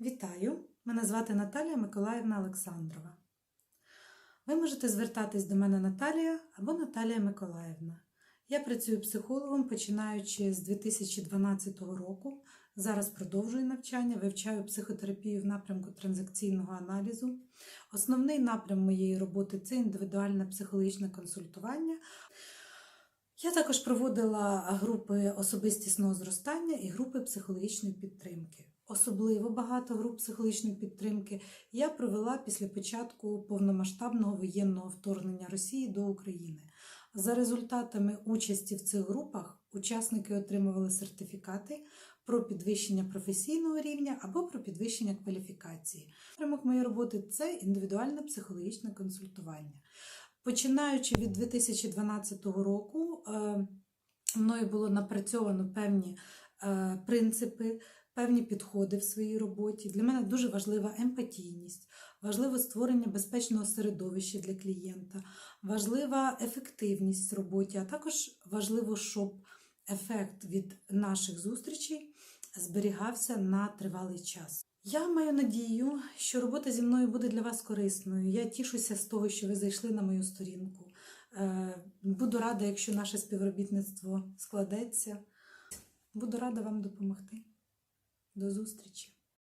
Вітаю! Мене звати Наталія Миколаївна Олександрова. Ви можете звертатись до мене Наталія або Наталія Миколаївна. Я працюю психологом починаючи з 2012 року. Зараз продовжую навчання, вивчаю психотерапію в напрямку транзакційного аналізу. Основний напрям моєї роботи це індивідуальне психологічне консультування. Я також проводила групи особистісного зростання і групи психологічної підтримки. Особливо багато груп психологічної підтримки я провела після початку повномасштабного воєнного вторгнення Росії до України. За результатами участі в цих групах учасники отримували сертифікати про підвищення професійного рівня або про підвищення кваліфікації. Напрямок моєї роботи це індивідуальне психологічне консультування. Починаючи від 2012 року, е, мною було напрацьовано певні е, принципи, певні підходи в своїй роботі. Для мене дуже важлива емпатійність, важливо створення безпечного середовища для клієнта, важлива ефективність в роботі, а також важливо, щоб ефект від наших зустрічей зберігався на тривалий час. Я маю надію, що робота зі мною буде для вас корисною. Я тішуся з того, що ви зайшли на мою сторінку. Е, Буду рада, якщо наше співробітництво складеться. Буду рада вам допомогти. До зустрічі!